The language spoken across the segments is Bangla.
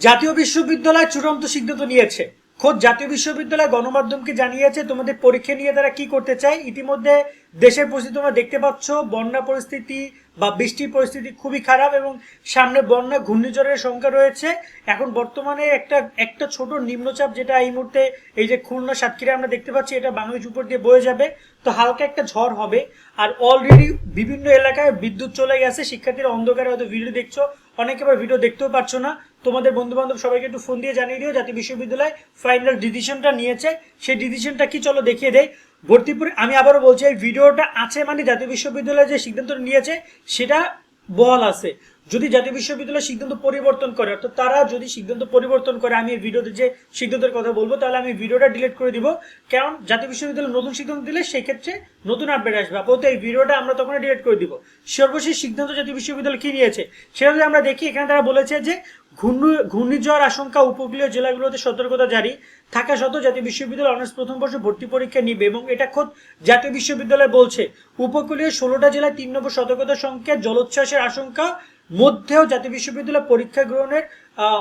জাতীয় বিশ্ববিদ্যালয় চূড়ান্ত সিদ্ধান্ত নিয়েছে। খোদ জাতীয় বিশ্ববিদ্যালয় গণমাধ্যমকে জানিয়েছে, তোমাদের পরীক্ষা নিয়ে তারা কি করতে চায়? ইতিমধ্যে দেশের পরিস্থিতি তোমরা দেখতে পাচ্ছ, বন্যা পরিস্থিতি বা বৃষ্টির পরিস্থিতি খুবই খারাপ এবং সামনে বন্যা, ঘূর্ণিঝড়ের সংখ্যা রয়েছে। এখন বর্তমানে একটা একটা ছোট নিম্নচাপ যেটা এই মুহূর্তে এই যে খুলনা সাতক্ষীরা আমরা দেখতে পাচ্ছি, এটা বাংলাদেশ উপর দিয়ে বয়ে যাবে। তো হালকা একটা ঝড় হবে আর অলরেডি বিভিন্ন এলাকায় বিদ্যুৎ চলে গেছে। শিক্ষার্থীরা অন্ধকারে হয়তো ভিডিও দেখছ, অনেকে আবার ভিডিও দেখতেও পারছ না। তোমাদের বন্ধু বান্ধব সবাইকে একটু ফোন দিয়ে জানিয়ে দিও জাতীয় বিশ্ববিদ্যালয় ফাইনাল ডিসিশনটা নিয়েছে। সেই ডিসিশনটা কি চলো দেখিয়ে দেয়। ভর্তি পরি- আমি আবারও বলছি, এই ভিডিওটা আছে মানে জাতীয় বিশ্ববিদ্যালয় যে সিদ্ধান্ত নিয়েছে, সেটা বল আছে। যদি জাতীয় বিশ্ববিদ্যালয় সিদ্ধান্ত পরিবর্তন করে, অর্থাৎ তারা যদি সিদ্ধান্ত পরিবর্তন করে, আমি এই ভিডিওতে যে সিদ্ধান্তের কথা বলব, তাহলে আমি ভিডিওটা ডিলিট করে দিব। কারণ জাতীয় বিশ্ববিদ্যালয় নতুন সিদ্ধান্ত দিলে সেক্ষেত্রে নতুন আপডেট আসবে। আপাতত এই ভিডিওটা আমরা তখন ডিলিট করে দিব। সর্বশেষ সিদ্ধান্ত জাতীয় বিশ্ববিদ্যালয় কি নিয়েছে, সেটা যদি আমরা দেখি, এখানে তারা বলেছে যে ঘূর্ণি, ঘূর্ণিঝড় আশঙ্কা উপকূলীয় জেলাগুলোতে সতর্কতা জারি। থাকা সত্ত্বেও জাতীয় বিশ্ববিদ্যালয় অনার্স প্রথম বর্ষ ভর্তি পরীক্ষা নিবে এবং এটা খোদ জাতীয় বিশ্ববিদ্যালয় বলছে। উপকূলীয় ষোলোটা জেলায় তিন নম্বর সতর্কতা সংখ্যা, জলোচ্ছ্বাসের আশঙ্কা মধ্যেও জাতীয় বিশ্ববিদ্যালয় পরীক্ষা গ্রহণের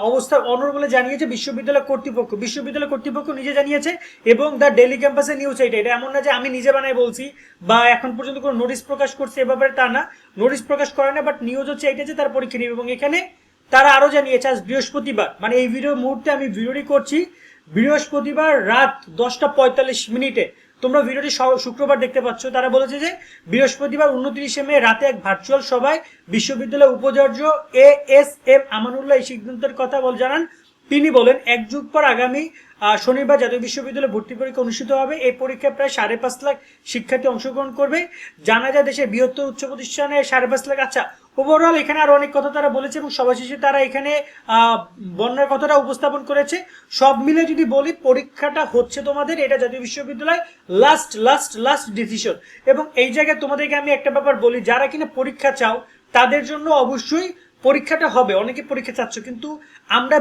অবস্থা অনর বলে জানিয়েছে বিশ্ববিদ্যালয় কর্তৃপক্ষ। বিশ্ববিদ্যালয় কর্তৃপক্ষ নিজে জানিয়েছে এবং দ্য ডেলি ক্যাম্পাসের নিউজ এটা। এটা এমন না যে আমি নিজে বানাই বলছি বা এখন পর্যন্ত কোনো নোটিশ প্রকাশ করছে এ ব্যাপারে তা না। নোটিশ প্রকাশ করে না বাট নিউজ হচ্ছে এটা যে তার পরীক্ষা নেবে। এবং এখানে তারা আরও জানিয়েছে, আজ বৃহস্পতিবার মানে এই ভিডিও মুহূর্তে আমি ভিডিওটি করছি, বৃহস্পতিবার রাত দশটা পঁয়তাল্লিশ মিনিটে। তোমরা ভিডিওটি শুক্রবার দেখতে পাচ্ছ। তারা বলেছে যে বৃহস্পতিবার উনত্রিশে মে রাতে এক ভার্চুয়াল সভায় বিশ্ববিদ্যালয় উপাচার্য এ এস এম আমানুল্লাহ এই সিদ্ধান্তের কথা বল জানান। তিনি বলেন, এক যুগ পর আগামী শনিবার জাতীয় বিশ্ববিদ্যালয়ে ভর্তি পরীক্ষা অনুষ্ঠিত হবে। এই পরীক্ষায় প্রায় সাড়ে পাঁচ লাখ শিক্ষার্থী অংশগ্রহণ করবে। জানা যায়, দেশের বৃহত্তর উচ্চ প্রতিষ্ঠানে সাড়ে পাঁচ লাখ আচ্ছা ওভারঅল এখানে আরও অনেক কথা তারা বলেছে এবং সবার শেষে তারা এখানে বন্যার কথাটা উপস্থাপন করেছে। সব মিলে যদি বলি, পরীক্ষাটা হচ্ছে তোমাদের এটা জাতীয় বিশ্ববিদ্যালয় লাস্ট লাস্ট লাস্ট ডিসিশন এবং এই জায়গায় তোমাদেরকে আমি একটা ব্যাপার বলি, যারা কিনা পরীক্ষা চাও, তাদের জন্য অবশ্যই পরীক্ষাটা হবে। অনেকে পরীক্ষা চাচ্ছ, কিন্তু আমরা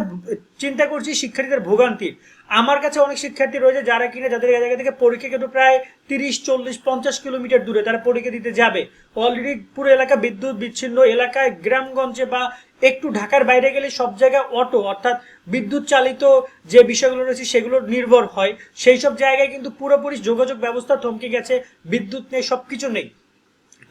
চিন্তা করছি শিক্ষার্থীদের ভোগান্তির। আমার কাছে অনেক শিক্ষার্থী রয়েছে যারা কিনা যাদের জায়গা থেকে পরীক্ষা কিন্তু প্রায় তিরিশ, চল্লিশ, পঞ্চাশ কিলোমিটার দূরে তারা পরীক্ষা দিতে যাবে। অলরেডি পুরো এলাকা বিদ্যুৎ বিচ্ছিন্ন এলাকায়, গ্রামগঞ্জে বা একটু ঢাকার বাইরে গেলে সব জায়গায় অটো অর্থাৎ বিদ্যুৎ চালিত যে বিষয়গুলো রয়েছে সেগুলো নির্ভর হয়। সেই সব জায়গায় কিন্তু পুরোপুরি যোগাযোগ ব্যবস্থা থমকে গেছে, বিদ্যুৎ নেই, সবকিছু নেই।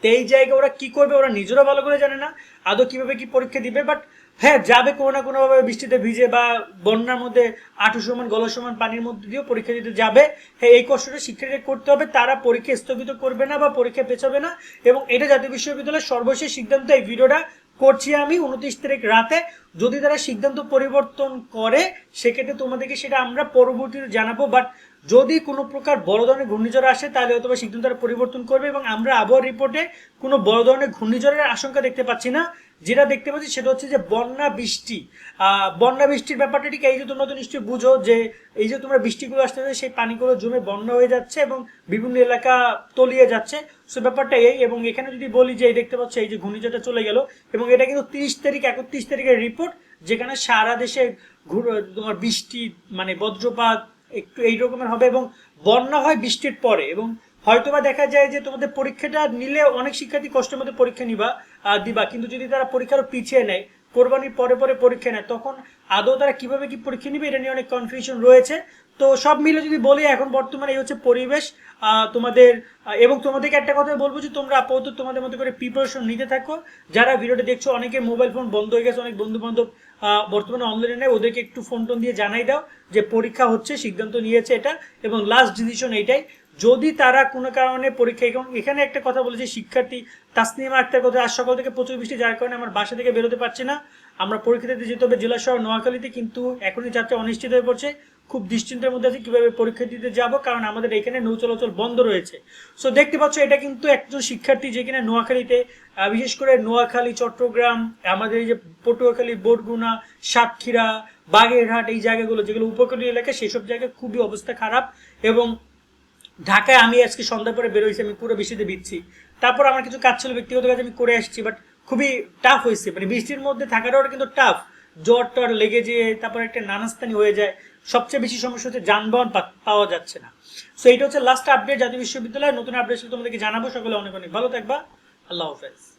তো এই জায়গায় ওরা কি করবে ওরা নিজেরা ভালো করে জানে না, আদৌ কীভাবে কি পরীক্ষা দিবে বাট হ্যাঁ যাবে কোনো না কোনো ভাবে বৃষ্টিতে ভিজে বা বন্যার মধ্যে আঁটু সমান, গলা সমান, পানির মধ্যে দিয়েও পরীক্ষা দিতে যাবে। হ্যাঁ এই কষ্টটা শিক্ষার্থীদের করতে হবে। তারা পরীক্ষা স্থগিত করবে না বা পরীক্ষা পেছাবে না এবং এটা জাতীয় বিশ্ববিদ্যালয়ের সর্বশেষ সিদ্ধান্ত। এই ভিডিওটা করছি আমি উনত্রিশ তারিখ রাতে। যদি তারা সিদ্ধান্ত পরিবর্তন করে, সেক্ষেত্রে তোমাদেরকে সেটা আমরা পরবর্তীতে জানাব। বাট যদি কোনো প্রকার বড় ধরনের ঘূর্ণিঝড় আসে, তাহলে হয়তো সিদ্ধান্ত তারা পরিবর্তন করবে এবং আমরা আবহাওয়া রিপোর্টে কোনো বড় ধরনের ঘূর্ণিঝড়ের আশঙ্কা দেখতে পাচ্ছি না। যেটা দেখতে পাচ্ছি সেটা হচ্ছে যে বন্যা বৃষ্টি। বন্যা বৃষ্টির ব্যাপারটা ঠিক এই যে তোমরা তো নিশ্চয়ই বুঝো যে এই যে তোমরা বৃষ্টিগুলো আসতে সেই পানিগুলো জমে বন্যা হয়ে যাচ্ছে এবং বিভিন্ন এলাকা তলিয়ে যাচ্ছে। সে ব্যাপারটা এই এবং এখানে যদি বলি যে এই দেখতে পাচ্ছ এই যে ঘূর্ণিঝড়টা চলে গেল এবং এটা কিন্তু তিরিশ তারিখ, একত্রিশ তারিখের রিপোর্ট যেখানে সারা দেশে তোমার বৃষ্টি মানে বজ্রপাত একটু এই রকমের হবে এবং বন্যা হয় বৃষ্টির পরে এবং হয়তোবা দেখা যায় যে তোমাদের পরীক্ষাটা নিলে অনেক শিক্ষার্থী কষ্টের মধ্যে পরীক্ষা নিবা। দিবা। কিন্তু যদি তারা পরীক্ষারও পিছিয়ে নেয়, কোরবানির পরে পরে পরীক্ষা নেয়, তখন আদৌ তারা কীভাবে কি পরীক্ষা নিবে এটা নিয়ে অনেক কনফিউশন রয়েছে। তো সব মিলে যদি বলি, এখন বর্তমানে এই হচ্ছে পরিবেশ তোমাদের এবং তোমাদেরকে একটা কথা বলব যে তোমরা আপাতত তোমাদের মতো করে প্রিপারেশন নিতে থাকো। যারা ভিডিওটা দেখছ, অনেকের মোবাইল ফোন বন্ধ হয়ে গেছে, অনেক বন্ধু বান্ধব বর্তমানে অনলাইনে নেয় ওদেরকে একটু ফোন টোন দিয়ে জানাই দাও যে পরীক্ষা হচ্ছে, সিদ্ধান্ত নিয়েছে এটা, এবং লাস্ট ডিসিশন এইটাই। যদি তারা কোনো কারণে পরীক্ষা, এবং এখানে একটা কথা বলেছে, শিক্ষার্থী তাসনিমা আক্তার কথা আজ সকাল থেকে প্রচুর বৃষ্টি, যার কারণে আমার বাসা থেকে বেরোতে পারছি না। আমরা পরীক্ষা দিতে যেতে হবে জেলা শহর নোয়াখালীতে, কিন্তু এখনই যাত্রা অনিশ্চিত হয়ে পড়ছে। খুব দুশ্চিন্তার মধ্যে আছে কীভাবে পরীক্ষা দিতে যাব, কারণ আমাদের এখানে নৌ চলাচল বন্ধ রয়েছে। সো দেখতে পাচ্ছ, এটা কিন্তু একজন শিক্ষার্থী যে কিনা নোয়াখালীতে বিশেষ করে নোয়াখালী, চট্টগ্রাম, আমাদের এই যে পটুয়াখালী বরগুনা সাতক্ষীরা, বাগেরহাট, এই জায়গাগুলো, যেগুলো উপকূলীয় এলাকা, সেসব জায়গায় খুবই অবস্থা খারাপ। এবং ঢাকায় আমি আজকে সন্ধ্যা পরে বেরোইছি আমি পুরো বৃষ্টিতে ভিজছি। তারপর আমার কিছু কাজ ছিল, ব্যক্তিগত কাজ আমি করে আসছি বাট খুবই টাফ হয়েছে। মানে বৃষ্টির মধ্যে থাকাটাও কিন্তু টাফ জ্বর টর লেগে যেয়ে তারপর একটা নানাস্তানি হয়ে যায়। সবচেয়ে বেশি সমস্যা হচ্ছে যানবাহন পাওয়া যাচ্ছে না। সো এটা হচ্ছে লাস্ট আপডেট জাতীয় বিশ্ববিদ্যালয়। নতুন আপডেট তোমাদেরকে জানাব। সকলে অনেক অনেক ভালো থাকবা। আল্লাহ হাফেজ।